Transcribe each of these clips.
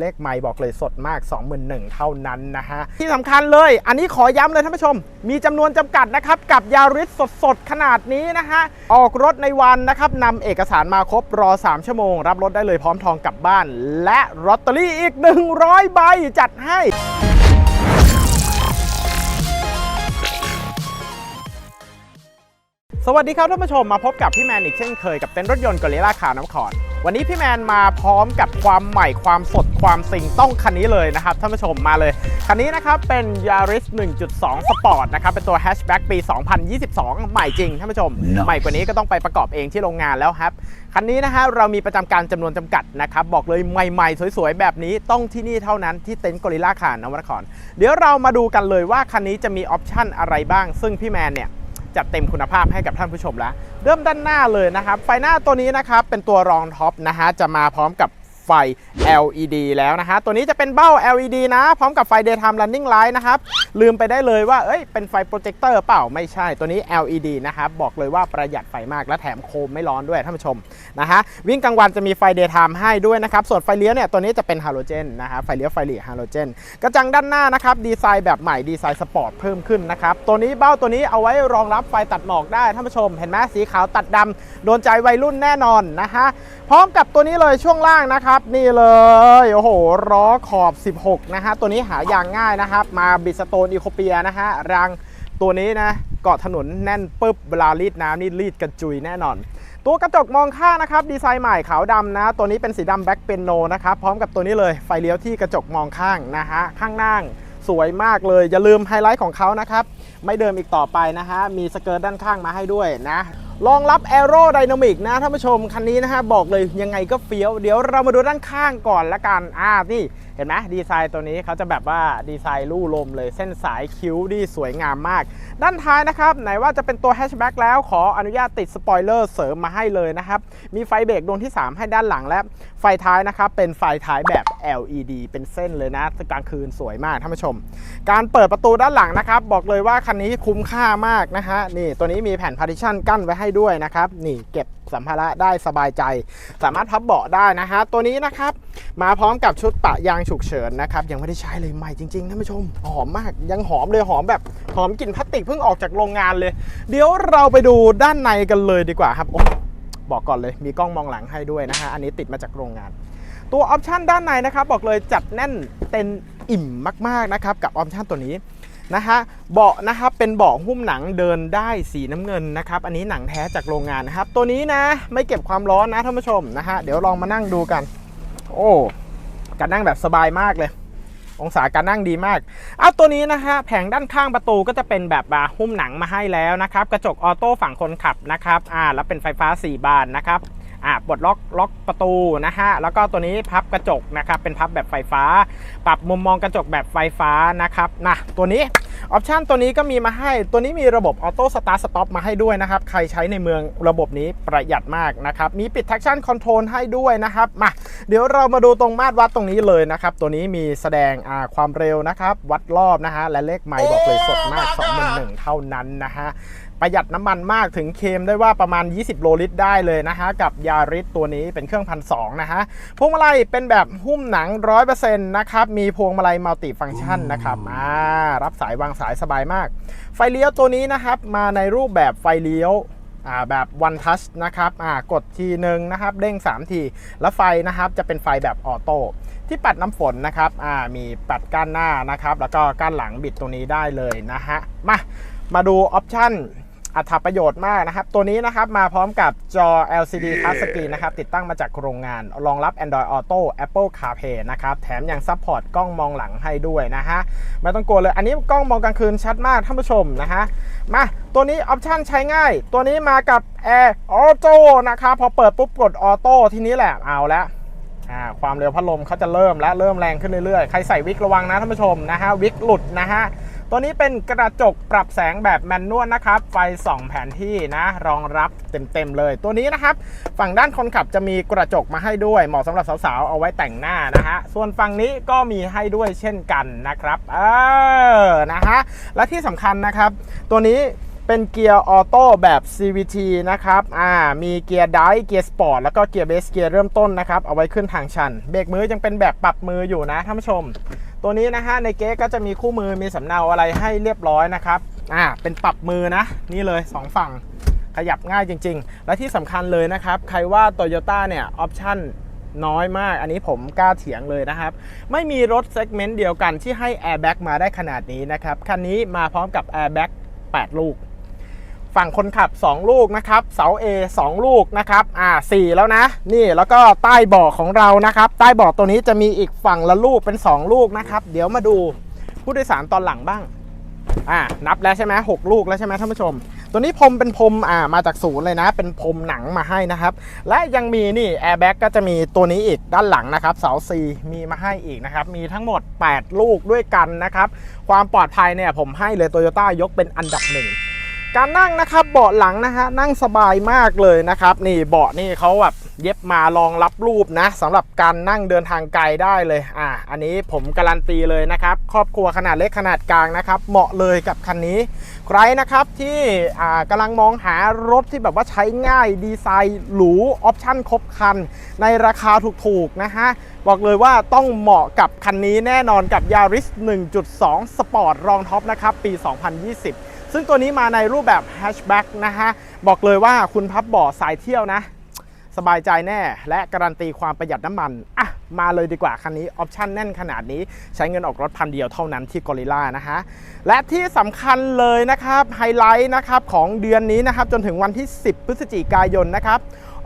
เลขไม่บอกเลยสดมาก 21,000เท่านั้นนะฮะ ที่สำคัญเลย อันนี้ขอย้ำเลยท่านผู้ชม มีจำนวนจำกัดนะครับ กับยาริสสดๆ ขนาดนี้นะฮะ ออกรถในวันนะครับนำเอกสารมาครบรอ 3 ชั่วโมง รับรถได้เลยพร้อมทองกลับบ้าน และลอตเตอรี่อีก 100 ใบจัดให้ สวัสดีครับท่านผู้ชมมาพบกับพี่แมนอีกเช่นเคยกับเต็นท์รถยนต์กอริลลาคาน้ำขอนวันนี้พี่แมนมาพร้อมกับความใหม่ความสดความสิ่งต้องคันนี้เลยนะครับท่านผู้ชมมาเลย คันนี้นะครับเป็น Yaris 1.2 Sport นะครับเป็นตัวแฮชแบ็กปี 2022 ใหม่จริงท่านผู้ชม No. ใหม่กว่านี้ก็ต้องไปประกอบเองที่โรงงานแล้วครับคันนี้นะฮะเรามีประจำการจำนวนจำกัดนะครับบอกเลยใหม่ๆ สวยๆ แบบนี้ต้องที่นี่เท่านั้นที่เต็นท์กอริลลาคาร์นวนครเดี๋ยวเรามาดูกันเลยว่าคันนี้จะมีออปชั่นอะไรบ้าง ซึ่งพี่แมนเนี่ย จัดเต็มคุณภาพให้กับท่านผู้ชมแล้ว เริ่มด้านหน้าเลยนะครับ ไฟหน้าตัวนี้นะครับเป็นตัวรองท็อปนะฮะจะมาพร้อมกับ ไฟ LED แล้วนะฮะตัวนี้จะเป็นเบ้า LED นะ พร้อมกับไฟ daytime running light นะครับ ลืมไปได้เลยว่า เอ้ย เป็นไฟโปรเจคเตอร์เปล่า ไม่ใช่ ตัวนี้ LED นะครับ บอกเลยว่าประหยัดไฟมากและแถมโคมไม่ร้อนด้วยท่านผู้ชมนะฮะ วิ่งกลางวันจะมีไฟ daytime ให้ด้วยนะครับ ส่วนไฟเลี้ยวเนี่ย ตัวนี้จะเป็นฮาโลเจนนะฮะไฟเลี้ยวไฟหลีฮาโลเจน กระจังด้านหน้านะครับ ดีไซน์แบบใหม่ ดีไซน์สปอร์ตเพิ่มขึ้นนะครับ ตัวนี้เบ้าตัวนี้เอาไว้รองรับไฟตัดหมอกได้ท่านผู้ชม เห็นไหมสีขาวตัดดำโดนใจวัยรุ่นแน่นอนนะฮะ พร้อมกับตัวนี้เลยช่วงล่างนะครับ นี่เลยโอ้โหล้อขอบ 16 นะฮะตัวนี้หายางง่ายนะครับ มาบิสโตนอีโคเปียนะฮะรางตัวนี้นะเกาะถนนแน่นปึ๊บเวลารีดน้ำนี่รีดกระจุยแน่นอน ตัวกระจกมองข้างนะครับ ดีไซน์ใหม่ขาวดำนะ ตัวนี้เป็นสีดำแบ็คเป็นโนนะครับ พร้อมกับตัวนี้เลยไฟเลี้ยวที่กระจกมองข้างนะฮะข้างล่างสวยมากเลย อย่าลืมไฮไลท์ของเขานะครับ ไม่เดิมอีกต่อไปนะฮะมีสเกิร์ตด้านข้างมาให้ด้วยนะ รองรับแอโรไดนามิกนะท่านผู้ชมคันนี้นะฮะบอกเลยยังไงก็เฟี้ยว เดี๋ยวเรามาดูด้านข้างก่อนละกันอ่านี่ ห็นไหมดีไซน์ตัวนี้เขาจะแบบว่าดีไซน์ลู่ลมเลยเส้นสายคิ้วดีสวยงามมาก ด้านท้ายนะครับ ไหนว่าจะเป็นตัวแฮชแบ็กแล้วขออนุญาตติดสปอยเลอร์เสริมมาให้เลยนะครับ มีไฟเบรกดวงที่ 3 ให้ด้านหลังและไฟท้ายนะครับ เป็นไฟท้ายแบบ LED เป็นเส้นเลยนะกลางคืนสวยมากท่านผู้ชม การเปิดประตูด้านหลังนะครับ บอกเลยว่าคันนี้คุ้มค่ามากนะฮะนี่ตัวนี้มีแผ่นพาร์ติชันกั้นไว้ให้ด้วยนะครับนี่เก็บ สัมภาระได้สบายใจ สามารถพับเบาะได้นะฮะตัวนี้นะครับมาพร้อมกับชุดปะยางฉุกเฉินนะครับยังไม่ได้ใช้เลยใหม่จริงๆท่านผู้ชมหอมมากยังหอมเลยหอมแบบหอมกลิ่นพลาสติกเพิ่งออกจากโรงงานเลย เดี๋ยวเราไปดูด้านในกันเลยดีกว่าครับโอ้บอกก่อนเลยมีกล้องมองหลังให้ด้วยนะฮะอันนี้ติดมาจากโรงงานตัวออปชันด้านในนะครับบอกเลยจัดแน่นเต็มอิ่มมากๆนะครับกับออปชันตัวนี้ นะฮะเบาะนะครับเป็นเบาะหุ้มหนังเดินได้สีน้ำเงินนะครับอันนี้หนังแท้จากโรงงานนะครับ ตัวนี้นะไม่เก็บความร้อนนะท่านผู้ชมนะฮะเดี๋ยวลองมานั่งดูกัน โอ้การนั่งแบบสบายมากเลย องศาการนั่งดีมากเอาตัวนี้นะฮะแผงด้านข้างประตูก็จะเป็นแบบบาหุ้มหนังมาให้แล้วนะครับ กระจกออโต้ฝั่งคนขับนะครับอ่าแล้วเป็นไฟฟ้า 4 บานนะครับ อ่าปลดล็อกล็อกประตูนะฮะแล้วก็ตัวนี้พับกระจกนะครับเป็นพับแบบไฟฟ้า ปรับมุมมองกระจกแบบไฟฟ้านะครับนะตัวนี้ออปชันตัวนี้ก็มีมาให้ตัวนี้มีระบบออโต้สตาร์ทสต็อปมาให้ด้วยนะครับ ใครใช้ในเมืองระบบนี้ประหยัดมากนะครับ มีปิด traction control ให้ด้วยนะครับมาเดี๋ยวเรามาดูตรงมาตรวัดตรงนี้เลยนะครับ ตัวนี้มีแสดงความเร็วนะครับ วัดรอบนะฮะและเลขไมล์บอกเลยสดมาก2 1 1เท่านั้นนะฮะ ประหยัดน้ำมันมากถึงเคลมได้ว่าประมาณ 20 โลลิตรได้เลยนะฮะ กับยาริสตัวนี้เป็นเครื่องพันสนะฮะ พวงมาลัยเป็นแบบหุ้มหนัง 100%นะครับ มีพวงมาลัยมัลติฟังก์ชันนะครับอ่ารับสายวางสายสบายมาก ไฟเลี้ยวตัวนี้นะครับ มาในรูปแบบไฟเลี้ยวอ่าแบบ one touch นะครับอ่ากดทีหนึ่งนะครับ เด้ง 3 ที แล้วไฟนะครับจะเป็นไฟแบบออโต้ที่ปัดน้ำฝนนะครับอ่ามีปัดก้านหน้านะครับ แล้วก็ก้านหลังบิดตรงนี้ได้เลยนะฮะ มา มาดูออปชั่น อัตประโยชน์มากนะครับ ตัวนี้นะครับมาพร้อมกับจอ LCD Touch Screen นะครับ ติดตั้งมาจากโรงงาน รองรับ Android Auto Apple CarPlay นะครับ แถมยังซัพพอร์ตกล้องมองหลังให้ด้วยนะฮะ ไม่ต้องกลัวเลย อันนี้กล้องมองกลางคืนชัดมากท่านผู้ชมนะฮะ มา ตัวนี้ออปชันใช้ง่าย ตัวนี้มากับ Air Auto นะครับ พอเปิดปุ๊บกดออโต้ทีนี้แหละ เอาแล้วอ่าความเร็วพัดลมเขาจะเริ่มและเริ่มแรงขึ้นเรื่อยๆ ใครใส่วิกระวังนะท่านผู้ชมนะฮะ วิกหลุดนะฮะ ตัวนี้เป็นกระจกปรับแสงแบบแมนนวลนะครับ ไฟส่องแผนที่นะ รองรับเต็มๆเลย ตัวนี้นะครับ ฝั่งด้านคนขับจะมีกระจกมาให้ด้วย เหมาะสำหรับสาวๆ เอาไว้แต่งหน้านะฮะ ส่วนฝั่งนี้ก็มีให้ด้วยเช่นกันนะครับ เออ นะฮะ และที่สำคัญนะครับ ตัวนี้เป็นเกียร์ออโต้แบบ CVT นะครับ อ่า มีเกียร์ไดเกียร์สปอร์ต แล้วก็เกียร์เบสเกียร์เริ่มต้นนะครับ เอาไว้ขึ้นทางชัน เบรกมือยังเป็นแบบปรับมืออยู่นะท่านผู้ชม ตัวนี้นะฮะในเก๊ก็จะมีคู่มือมีสำเนาอะไรให้เรียบร้อยนะครับอ่าเป็นปรับมือนะ นี่เลย 2 ฝั่งขยับง่ายจริง ๆ และที่สำคัญเลยนะครับ ใครว่า Toyota เนี่ยออปชั่นน้อยมาก อันนี้ผมกล้าเถียงเลยนะครับ ไม่มีรถเซกเมนต์เดียวกันที่ให้ Airbag มาได้ขนาดนี้นะครับ คันนี้มาพร้อมกับ Airbag 8 ลูก ฝั่งคนขับ 2 ลูกนะครับเสา A 2 ลูกนะครับอ่า4แล้วนะ นี่แล้วก็ใต้เบาะของเรานะครับ ใต้เบาะตัวนี้จะมีอีกฝั่งละลูกเป็น 2 ลูกนะครับ เดี๋ยวมาดูผู้โดยสารตอนหลังบ้างอ่านับแล้วใช่ไหมหกลูกแล้วใช่ไหมท่านผู้ชม ตัวนี้พรมเป็นพรมอ่ามาจากศูนย์เลยนะ เป็นพรมหนังมาให้นะครับ และยังมีนี่แอร์แบ็กก็จะมีตัวนี้อีกด้านหลังนะครับเสา C มีมาให้อีกนะครับ มีทั้งหมด 8 ลูกด้วยกันนะครับ ความปลอดภัยเนี่ยผมให้เลยโตโยต้ายกเป็นอันดับหนึ่ง การนั่งนะครับเบาะหลังนะฮะนั่งสบายมากเลยนะครับ นี่เบาะนี่เขาแบบเย็บมารองรับรูปนะสำหรับการนั่งเดินทางไกลได้เลยอ่าอันนี้ผมการันตีเลยนะครับ ครอบครัวขนาดเล็กขนาดกลางนะครับ เหมาะเลยกับคันนี้ ใครนะครับที่อ่ากำลังมองหารถที่แบบว่าใช้ง่ายดีไซน์หรูออปชั่นครบครัน ในราคาถูกๆนะฮะบอกเลยว่าต้องเหมาะกับคันนี้แน่นอนกับ Yaris 1.2 Sport รองท็อปนะครับปี 2020 ซึ่งตัวนี้มาในรูปแบบแฮชแบ็กนะฮะ บอกเลยว่าคุณพับเบ่อสายเที่ยวนะ สบายใจแน่ และการันตีความประหยัดน้ำมัน อะ มาเลยดีกว่าคันนี้ ออปชั่นแน่นขนาดนี้ใช้เงินออกรถพันเดียวเท่านั้นที่กอริล่านะฮะ และที่สำคัญเลยนะครับ ไฮไลท์นะครับของเดือนนี้นะครับ จนถึงวันที่ 10 พฤศจิกายนนะครับ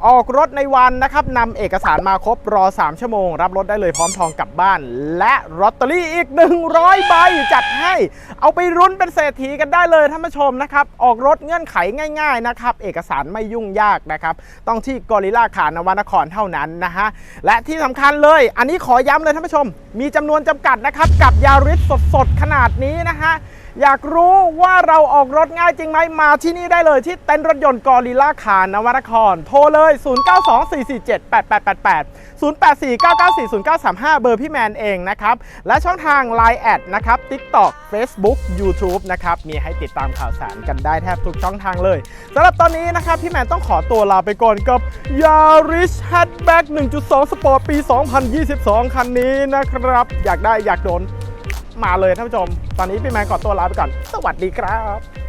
ออกรถในวันนะครับนำเอกสารมาครบรอ 3 ชั่วโมง รับรถได้เลยพร้อมทองกลับบ้าน และลอตเตอรี่อีก 100ใบจัดให้ เอาไปรุ้นเป็นเศรษฐีกันได้เลยท่านผู้ชมนะครับ ออกรถเงื่อนไขง่ายๆนะครับเอกสารไม่ยุ่งยากนะครับต้องที่กอริล่าขานวนครเท่านั้นนะฮะและที่สำคัญเลย อันนี้ขอย้ำเลยท่านผู้ชม มีจำนวนจำกัดนะครับกับยาริสสดๆขนาดนี้นะฮะ อยากรู้ว่าเราออกรถง่ายจริงไหมมาที่นี่ได้เลยที่เต็นท์รถยนต์กอริล่าคารนวนคร โทรเลย 0924478888 0849940935 เบอร์พี่แมนเองนะครับ และช่องทาง Line แอดนะครับ TikTok Facebook YouTube นะครับ มีให้ติดตามข่าวสารกันได้แทบทุกช่องทางเลยสำหรับตอนนี้นะครับ พี่แมนต้องขอตัวลาไปก่อนกับ Yaris Hatchback 1.2 Sport ปี 2022 คันนี้นะครับ อยากได้อยากโดน มาเลยท่านผู้ชม ตอนนี้พี่แมนขอตัวลาไปก่อน สวัสดีครับ